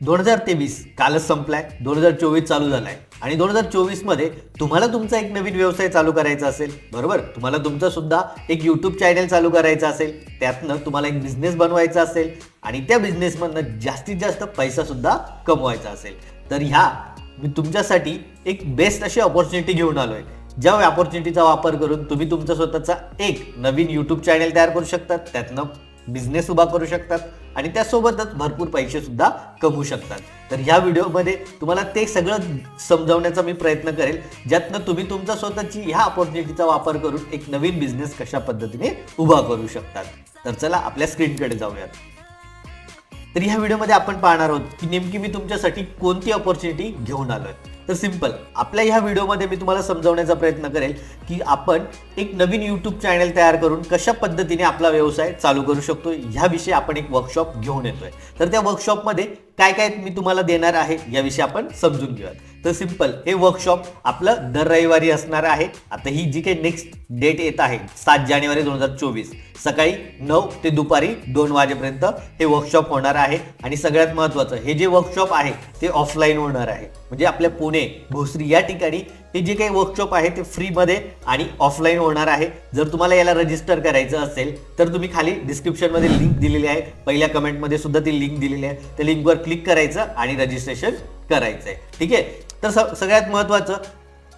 दोन हजार तेवीस कालच संपलाय दोन हजार चोवीस चालू झालाय. आणि दोन हजार चोवीसमध्ये तुम्हाला तुमचा एक नवीन व्यवसाय चालू करायचा असेल बरोबर? तुम्हाला तुमचा सुद्धा एक युट्यूब चॅनल चालू करायचं असेल त्यातनं तुम्हाला एक बिझनेस बनवायचा असेल आणि त्या बिझनेसमधनं जास्तीत जास्त पैसा सुद्धा कमवायचा असेल. तर ह्या मी तुमच्यासाठी एक बेस्ट अशी ऑपॉर्च्युनिटी घेऊन आलोय. ज्या ऑपॉर्च्युनिटीचा वापर करून तुम्ही तुमचा स्वतःचा एक नवीन युट्यूब चॅनल तयार करू शकतात त्यातनं बिझनेस उभा करू शकतात आणि त्यासोबतच भरपूर पैसे सुद्धा कमवू शकतात. तर ह्या व्हिडिओमध्ये तुम्हाला ते सगळं समजावण्याचा मी प्रयत्न करेल ज्यातनं तुम्ही तुमचा स्वतःची ह्या ऑपॉर्च्युनिटीचा वापर करून एक नवीन बिझनेस कशा पद्धतीने उभा करू शकतात. तर चला आपल्या स्क्रीनकडे जाऊयात. तर ह्या व्हिडिओमध्ये आपण पाहणार आहोत की नेमकी मी तुमच्यासाठी कोणती ऑपॉर्च्युनिटी घेऊन आलोय. तर सिंपल आपल्या ह्या व्हिडिओमध्ये मी तुम्हाला समजावण्याचा प्रयत्न करेल की आपण एक नवीन यूट्यूब चॅनल तयार करून कशा पद्धतीने आपला व्यवसाय चालू करू शकतो ह्याविषयी आपण एक वर्कशॉप घेऊन येतोय. तर त्या वर्कशॉपमध्ये काय काय मी तुम्हाला देणार आहे याविषयी आपण समजून घेऊयात. तर सिंपल हे वर्कशॉप आपलं दर रविवारी असणार आहे. आता ही जी काही नेक्स्ट डेट येत आहे सात जानेवारी दोन हजार चोवीस. सकाळी नऊ ते दुपारी दोन वाजेपर्यंत हे वर्कशॉप होणार आहे. आणि सगळ्यात महत्त्वाचं हे जे वर्कशॉप आहे ते ऑफलाईन होणार आहे. म्हणजे आपल्या पुणे भोसरी या ठिकाणी हे जे काही वर्कशॉप आहे ते फ्रीमध्ये आणि ऑफलाईन होणार आहे. जर तुम्हाला याला रजिस्टर करायचं असेल तर तुम्ही खाली डिस्क्रिप्शनमध्ये लिंक दिलेली आहे. पहिल्या कमेंटमध्ये सुद्धा ती लिंक दिलेली आहे. त्या लिंकवर क्लिक करायचं आणि रजिस्ट्रेशन करायचं आहे ठीक आहे? तर सगळ्यात महत्त्वाचं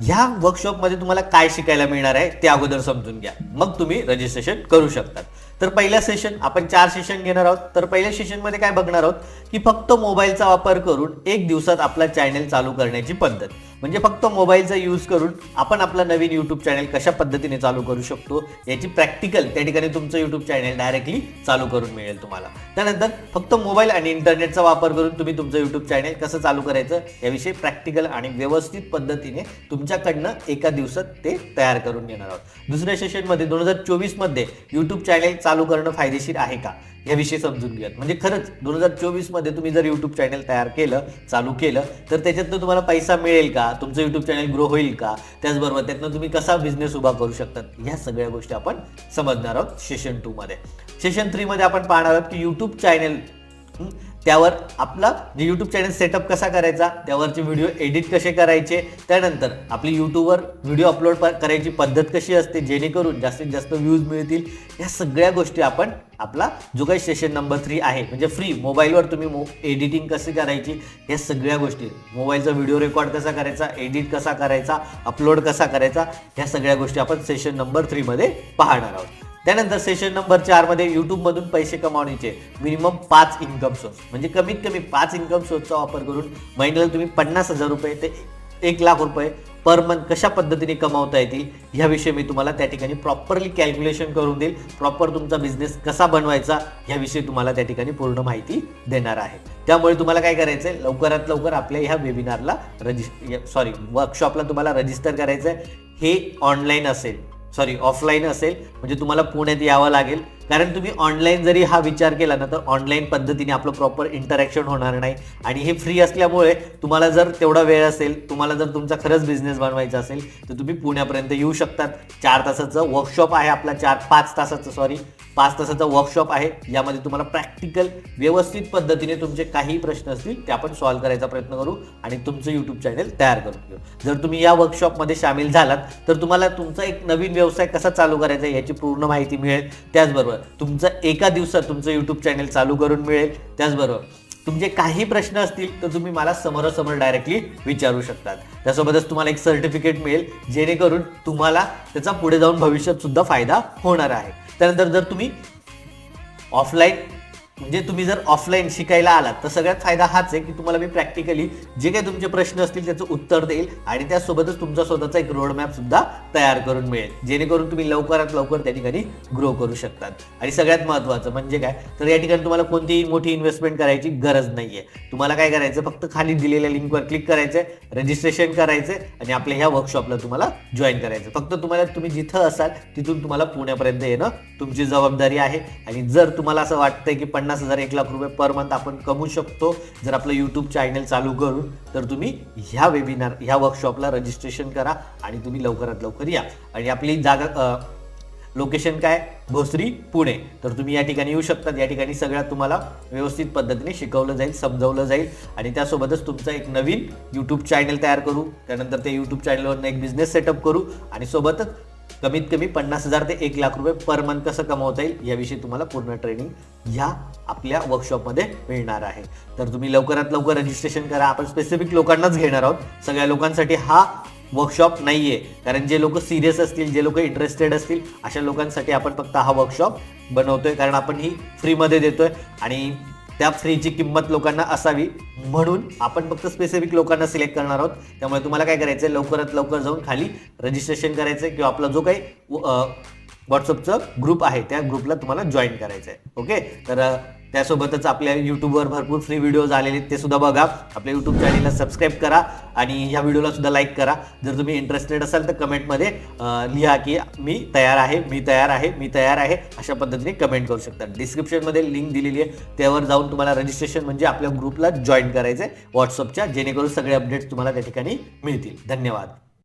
ह्या वर्कशॉपमध्ये तुम्हाला काय शिकायला मिळणार आहे ते अगोदर समजून घ्या. मग तुम्ही रजिस्ट्रेशन करू शकतात. तर पहिलं सेशन आपण चार सेशन घेणार आहोत. तर पहिल्या सेशनमध्ये काय बघणार आहोत? की फक्त मोबाईलचा वापर करून एक दिवसात आपला चॅनेल चालू करण्याची पद्धत. म्हणजे फक्त मोबाईलचा यूज करून आपण आपला नवीन यूट्यूब चॅनेल कशा पद्धतीने चालू करू शकतो याची प्रॅक्टिकल त्या ठिकाणी तुमचं यूट्यूब चॅनेल डायरेक्टली चालू करून मिळेल तुम्हाला. त्यानंतर फक्त मोबाईल आणि इंटरनेटचा वापर करून तुम्ही तुमचं यूट्यूब चॅनेल कसं चालू करायचं याविषयी प्रॅक्टिकल आणि व्यवस्थित पद्धतीने तुमच्याकडनं एका दिवसात ते तयार करून घेणार आहोत. दुसऱ्या सेशनमध्ये दोन हजार चोवीसमध्ये यूट्यूब चॅनेल चालू करणं फायदेशीर आहे का? याविषयी समजून घेऊयात. म्हणजे खरंच दोन हजार चोवीसमध्ये तुम्ही जर यूट्यूब चॅनल तयार केलं चालू केलं तर त्याच्यातनं तुम्हाला पैसा मिळेल का? तुमचं यूट्यूब चॅनल ग्रो होईल का? त्याचबरोबर त्यातनं तुम्ही कसा बिझनेस उभा करू शकतात? ह्या सगळ्या गोष्टी आपण समजणार आहोत सेशन टूमध्ये सेशन थ्रीमध्ये आपण पाहणार आहोत की यूट्यूब चॅनल त्यावर आपला जे यूट्यूब चॅनल सेटअप कसा करायचा त्यावरचे व्हिडिओ एडिट कसे करायचे त्यानंतर आपली यूट्यूबवर व्हिडिओ अपलोड करायची पद्धत कशी असते जेणेकरून जास्तीत जास्त व्ह्यूज मिळतील. या सगळ्या गोष्टी आपण आपला जो काही सेशन नंबर थ्री आहे म्हणजे फ्री मोबाईलवर तुम्ही मो एडिटिंग कशी करायची या सगळ्या गोष्टी मोबाईलचा व्हिडिओ रेकॉर्ड कसा करायचा एडिट कसा करायचा अपलोड कसा करायचा ह्या सगळ्या गोष्टी आपण सेशन नंबर थ्रीमध्ये पाहणार आहोत. त्यानंतर सेशन नंबर चारमध्ये यूट्यूबमधून पैसे कमावण्याचे मिनिमम पाच इन्कम सोर्स म्हणजे कमीत कमी पाच इन्कम सोर्सचा वापर करून महिन्याला तुम्ही पन्नास हजार रुपये ते एक लाख रुपये पर मंथ कशा पद्धतीने कमावता येतील ह्याविषयी मी तुम्हाला त्या ठिकाणी प्रॉपरली कॅल्क्युलेशन करून देईल. प्रॉपर तुमचा बिझनेस कसा बनवायचा ह्याविषयी तुम्हाला त्या ठिकाणी पूर्ण माहिती देणार आहे. त्यामुळे तुम्हाला काय करायचं आहे लवकरात लवकर आपल्या ह्या वेबिनारला रजिस्ट सॉरी वर्कशॉपला तुम्हाला रजिस्टर करायचं आहे हे ऑनलाईन असेल. सॉरी ऑफलाईन असेल म्हणजे तुम्हाला पुण्यात यावं लागेल. कारण तुम्ही ऑनलाईन जरी हा विचार केला ना तर ऑनलाईन पद्धतीने आपलं प्रॉपर इंटरॅक्शन होणार नाही. आणि हे फ्री असल्यामुळे तुम्हाला जर तेवढा वेळ असेल तुम्हाला जर तुमचा खरंच बिझनेस बनवायचा असेल तर तुम्ही पुण्यापर्यंत येऊ शकतात. चार तासाचं वर्कशॉप आहे आपला चार पाच तासाचं सॉरी पाच तासाचा वर्कशॉप आहे. यामध्ये तुम्हाला प्रॅक्टिकल व्यवस्थित पद्धतीने तुमचे काही प्रश्न असतील ते आपण सॉल्व्ह करायचा प्रयत्न करू आणि तुमचं यूट्यूब चॅनल तयार करून घेऊ जर तुम्ही या वर्कशॉपमध्ये सामील झालात तर तुम्हाला तुमचा एक नवीन व्यवसाय कसा चालू करायचा याची पूर्ण माहिती मिळेल. त्याचबरोबर तुमचं एका दिवसात तुमचं यूट्यूब चॅनल चालू करून मिळेल. त्याचबरोबर तुमचे काही प्रश्न असतील तर तुम्ही मला समोरासमोर डायरेक्टली विचारू शकतात. त्यासोबतच तुम्हाला एक सर्टिफिकेट मिळेल जेणेकरून तुम्हाला त्याचा पुढे जाऊन भविष्यात सुद्धा फायदा होणार आहे. त्यानंतर जर तुम्ही ऑफलाईन म्हणजे तुम्ही जर ऑफलाईन शिकायला आलात तर सगळ्यात फायदा हाच आहे की तुम्हाला मी प्रॅक्टिकली जे काही तुमचे प्रश्न असतील त्याचं उत्तर देईल आणि त्यासोबतच तुमचा स्वतःचा एक रोडमॅप सुद्धा तयार करून मिळेल. जेणेकरून तुम्ही लवकरात लवकर त्या ठिकाणी ग्रो करू शकतात. आणि सगळ्यात महत्त्वाचं म्हणजे काय? तर या ठिकाणी तुम्हाला कोणतीही मोठी इन्व्हेस्टमेंट करायची गरज नाही आहे तुम्हाला काय करायचं फक्त खाली दिलेल्या लिंकवर क्लिक करायचं रजिस्ट्रेशन करायचं आणि आपल्या ह्या वर्कशॉपला तुम्हाला जॉईन करायचं फक्त तुम्हाला तुम्ही जिथं असाल तिथून तुम्हाला पुण्यापर्यंत येणं तुमची जबाबदारी आहे. आणि जर तुम्हाला असं वाटतंय की पन्नास हजार एक लाख रुपये पर मंथ आपण कमवू शकतो. जर आपलं यूट्यूब चॅनल चालू करून तर तुम्ही ह्या वेबिनार ह्या वर्कशॉपला रजिस्ट्रेशन करा आणि तुम्ही लवकरात लवकर या. आणि आपली जागा लोकेशन काय? भोसरी पुणे. तर तुम्ही या ठिकाणी येऊ शकतात. या ठिकाणी सगळ्यात तुम्हाला व्यवस्थित पद्धतीने शिकवलं जाईल समजावलं जाईल. आणि त्यासोबतच तुमचं एक नवीन यूट्यूब चॅनल तयार करू. त्यानंतर ते यूट्यूब चॅनलवरनं एक बिझनेस सेटअप करू. आणि सोबतच कमीत कमी पन्नास हजार ते एक लाख रुपये पर मंथ कसं कमवता येईल याविषयी तुम्हाला पूर्ण ट्रेनिंग ह्या आपल्या वर्कशॉपमध्ये मिळणार आहे. तर तुम्ही लवकरात लवकर रजिस्ट्रेशन करा. आपण स्पेसिफिक लोकांनाच घेणार आहोत. सगळ्या लोकांसाठी हा वर्कशॉप नाहीये. कारण जे लोक सिरियस असतील जे लोक इंटरेस्टेड असतील अशा लोकांसाठी आपण फक्त हा वर्कशॉप बनवतोय. कारण आपण ही फ्रीमध्ये देतोय. आणि त्या फ्रीची किंमत लोकांना असावी म्हणून आपण फक्त स्पेसिफिक लोकांना सिलेक्ट करणार आहोत. त्यामुळे तुम्हाला काय करायचं आहे लवकरात लवकर जाऊन खाली रजिस्ट्रेशन करायचं आहे किंवा आपला जो काही व्हॉट्सअपचं ग्रुप आहे त्या ग्रुपला तुम्हाला जॉईन करायचं आहे ओके तर त्यासोबतच आपल्या यूट्यूबवर भरपूर फ्री व्हिडिओज आलेले आहेत ते सुद्धा बघा. आपल्या यूट्यूब चॅनलला सबस्क्राईब करा आणि ह्या व्हिडिओला सुद्धा लाईक करा. जर तुम्ही इंटरेस्टेड असाल तर कमेंटमध्ये लिहा की मी तयार आहे मी तयार आहे मी तयार आहे अशा पद्धतीने कमेंट करू शकता. डिस्क्रिप्शनमध्ये लिंक दिलेली आहे. त्यावर जाऊन तुम्हाला रजिस्ट्रेशन म्हणजे आपल्या ग्रुपला जॉईन करायचं आहे व्हॉट्सअपच्या जेणेकरून सगळे अपडेट्स तुम्हाला त्या ठिकाणी मिळतील. धन्यवाद.